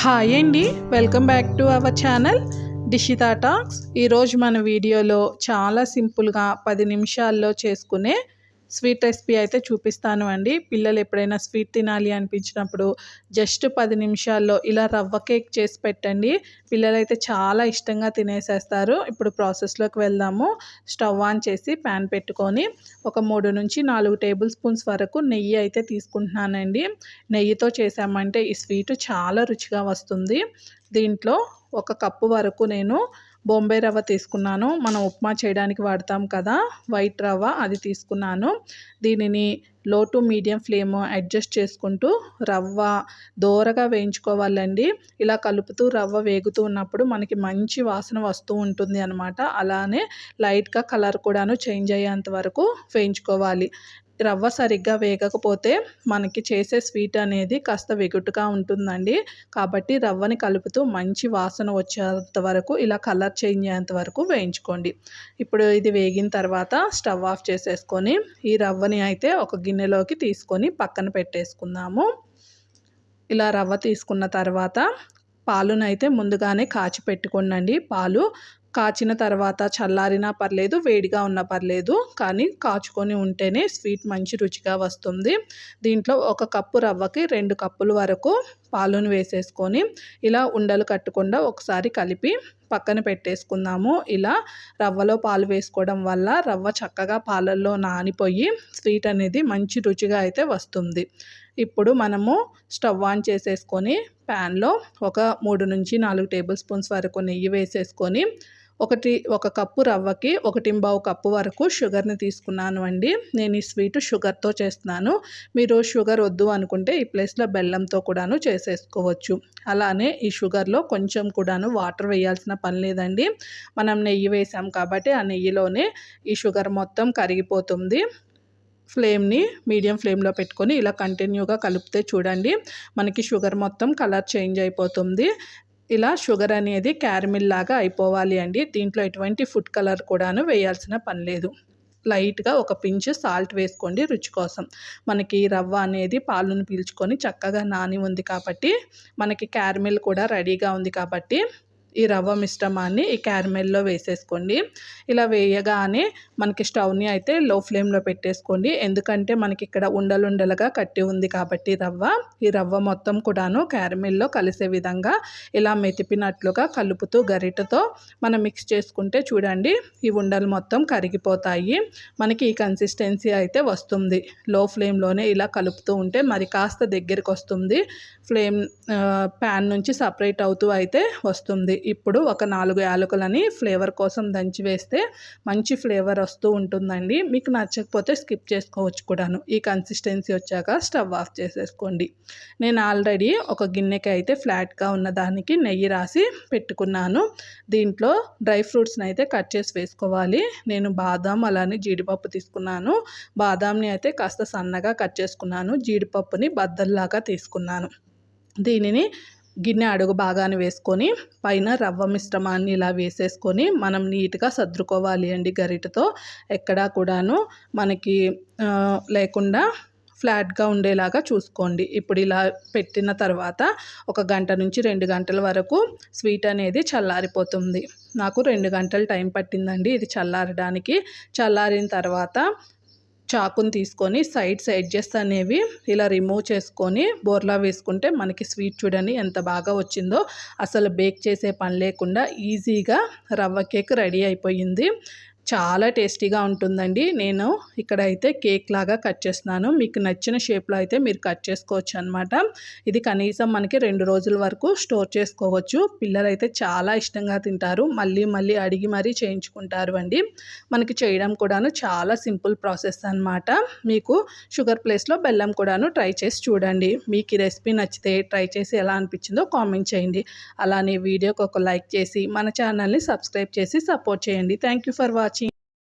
Hi అండి welcome back to our channel Dishitha talks ఈరోజు మన వీడియోలో చాలా సింపుల్గా పది నిమిషాల్లో చేసుకునే స్వీట్ రెసిపీ అయితే చూపిస్తాను అండి. పిల్లలు ఎప్పుడైనా స్వీట్ తినాలి అనిపించినప్పుడు జస్ట్ పది నిమిషాల్లో ఇలా రవ్వ కేక్ చేసి పెట్టండి. పిల్లలైతే చాలా ఇష్టంగా తినేసేస్తారు. ఇప్పుడు ప్రాసెస్లోకి వెళ్దాము. స్టవ్ ఆన్ చేసి ప్యాన్ పెట్టుకొని ఒక మూడు నుంచి నాలుగు టేబుల్ స్పూన్స్ వరకు నెయ్యి అయితే తీసుకుంటున్నానండి. నెయ్యితో చేసామంటే ఈ స్వీట్ చాలా రుచిగా వస్తుంది. దీంట్లో ఒక కప్పు వరకు నేను బొంబే రవ్వ తీసుకున్నాను. మనం ఉప్మా చేయడానికి వాడతాం కదా వైట్ రవ్వ అది తీసుకున్నాను. దీనిని లో టు మీడియం ఫ్లేమ్ అడ్జస్ట్ చేసుకుంటూ రవ్వ దోరగా వేయించుకోవాలండి. ఇలా కలుపుతూ రవ్వ వేగుతూ ఉన్నప్పుడు మనకి మంచి వాసన వస్తూ ఉంటుంది అనమాట అలానే లైట్గా కలర్ కూడాను చేంజ్ అయ్యేంత వరకు వేయించుకోవాలి. రవ్వ సరిగ్గా వేగకపోతే మనకి చేసే స్వీట్ అనేది కాస్త వెగుటుగా ఉంటుందండి. కాబట్టి రవ్వని కలుపుతూ మంచి వాసన వచ్చేంత వరకు ఇలా కలర్ చేంజ్ అయ్యేంత వరకు వేయించుకోండి. ఇప్పుడు ఇది వేగిన తర్వాత స్టవ్ ఆఫ్ చేసేసుకొని ఈ రవ్వని అయితే ఒక గిన్నెలోకి తీసుకొని పక్కన పెట్టేసుకుందాము. ఇలా రవ్వ తీసుకున్న తర్వాత పాలునైతే ముందుగానే కాచి పెట్టుకోండి పాలు కాచిన తర్వాత చల్లారినా పర్లేదు వేడిగా ఉన్నా పర్లేదు కానీ కాచుకొని ఉంటేనే స్వీట్ మంచి రుచిగా వస్తుంది. దీంట్లో ఒక కప్పు రవ్వకి రెండు కప్పుల వరకు పాలును వేసేసుకొని ఇలా ఉండలు కట్టకుండా ఒకసారి కలిపి పక్కన పెట్టేసుకుందాము. ఇలా రవ్వలో పాలు వేసుకోవడం వల్ల రవ్వ చక్కగా పాలల్లో నానిపోయి స్వీట్ అనేది మంచి రుచిగా అయితే వస్తుంది. ఇప్పుడు మనము స్టవ్ ఆన్ చేసేసుకొని ప్యాన్లో ఒక మూడు నుంచి నాలుగు టేబుల్ స్పూన్స్ వరకు నెయ్యి వేసేసుకొని ఒకటి ఒక కప్పు రవ్వకి ఒకటింబావు కప్పు వరకు షుగర్ని తీసుకున్నాను అండి. నేను ఈ స్వీట్ షుగర్తో చేస్తున్నాను. మీరు షుగర్ వద్దు అనుకుంటే ఈ ప్లేస్లో బెల్లంతో కూడాను చేసేసుకోవచ్చు. అలానే ఈ షుగర్లో కొంచెం కూడాను వాటర్ వేయాల్సిన పని లేదండి. మనం నెయ్యి వేసాం కాబట్టి ఆ నెయ్యిలోనే ఈ షుగర్ మొత్తం కరిగిపోతుంది. ఫ్లేమ్ని మీడియం ఫ్లేమ్లో పెట్టుకొని ఇలా కంటిన్యూగా కలిపితే చూడండి మనకి షుగర్ మొత్తం కలర్ చేంజ్ అయిపోతుంది. ఇలా షుగర్ అనేది క్యారమిల్ లాగా అయిపోవాలి అండి. దీంట్లో ఎటువంటి ఫుడ్ కలర్ కూడాను వేయాల్సిన పని లేదు. లైట్గా ఒక పించ్ సాల్ట్ వేసుకోండి రుచి కోసం. మనకి రవ్వ అనేది పాలును పీల్చుకొని చక్కగా నాని ఉంది కాబట్టి మనకి క్యారమిల్ కూడా రెడీగా ఉంది కాబట్టి ఈ రవ్వ మిశ్రమాన్ని ఈ క్యారమెల్లో వేసేసుకోండి. ఇలా వేయగానే మనకి స్టవ్ని అయితే లో ఫ్లేమ్లో పెట్టేసుకోండి. ఎందుకంటే మనకి ఇక్కడ ఉండలుండలుగా కట్టి ఉంది కాబట్టి రవ్వ. ఈ రవ్వ మొత్తం కూడాను క్యారమెల్లో కలిసే విధంగా ఇలా మెతిపినట్లుగా కలుపుతూ గరిటతో మనం మిక్స్ చేసుకుంటే చూడండి ఈ ఉండలు మొత్తం కరిగిపోతాయి. మనకి ఈ కన్సిస్టెన్సీ అయితే వస్తుంది. లో ఫ్లేమ్లోనే ఇలా కలుపుతూ ఉంటే మరి కాస్త దగ్గరికి వస్తుంది ఫ్లేమ్ ప్యాన్ నుంచి సపరేట్ అవుతూ అయితే వస్తుంది. ఇప్పుడు ఒక నాలుగు యాలకులని ఫ్లేవర్ కోసం దంచి వేస్తే మంచి ఫ్లేవర్ వస్తూ ఉంటుందండి. మీకు నచ్చకపోతే స్కిప్ చేసుకోవచ్చు కూడాను. ఈ కన్సిస్టెన్సీ వచ్చాక స్టవ్ ఆఫ్ చేసేసుకోండి. నేను ఆల్రెడీ ఒక గిన్నెకి అయితే ఫ్లాట్గా ఉన్న దానికి నెయ్యి రాసి పెట్టుకున్నాను. దీంట్లో డ్రై ఫ్రూట్స్ని అయితే కట్ చేసి వేసుకోవాలి. నేను బాదాం అలానే జీడిపప్పు తీసుకున్నాను. బాదాంని అయితే కాస్త సన్నగా కట్ చేసుకున్నాను. జీడిపప్పుని బద్దల్లాగా తీసుకున్నాను. దీనిని గిన్నె అడుగు భాగాన్ని వేసుకొని పైన రవ్వ మిశ్రమాన్ని ఇలా వేసేసుకొని మనం నీట్గా సర్దుకోవాలి అండి గరిటతో. ఎక్కడా కూడాను మనకి లేకుండా ఫ్లాట్గా ఉండేలాగా చూసుకోండి. ఇప్పుడు ఇలా పెట్టిన తర్వాత ఒక గంట నుంచి రెండు గంటల వరకు స్వీట్ అనేది చల్లారిపోతుంది. నాకు రెండు గంటలు టైం పట్టిందండి ఇది చల్లారడానికి. చల్లారిన తర్వాత చాకుని తీసుకొని సైడ్స్ ఎడ్జెస్ అనేవి ఇలా రిమూవ్ చేసుకొని బోర్లా వేసుకుంటే మనకి స్వీట్ చూడని ఎంత బాగా వచ్చిందో. అసలు బేక్ చేసే పని లేకుండా ఈజీగా రవ్వ కేక్ రెడీ అయిపోయింది. చాలా టేస్టీగా ఉంటుందండి. నేను ఇక్కడైతే కేక్ లాగా కట్ చేస్తున్నాను. మీకు నచ్చిన షేప్లో అయితే మీరు కట్ చేసుకోవచ్చు అనమాట ఇది కనీసం మనకి రెండు రోజుల వరకు స్టోర్ చేసుకోవచ్చు. పిల్లలైతే చాలా ఇష్టంగా తింటారు. మళ్ళీ మళ్ళీ అడిగి మరీ చేయించుకుంటారు అండి. మనకి చేయడం కూడాను చాలా సింపుల్ ప్రాసెస్ అనమాట మీకు షుగర్ ప్లేస్లో బెల్లం కూడాను ట్రై చేసి చూడండి. మీకు ఈ రెసిపీ నచ్చితే ట్రై చేసి ఎలా అనిపించిందో కామెంట్ చేయండి. అలానే వీడియోకి ఒక లైక్ చేసి మన ఛానల్ని సబ్స్క్రైబ్ చేసి సపోర్ట్ చేయండి. Thank you for watching.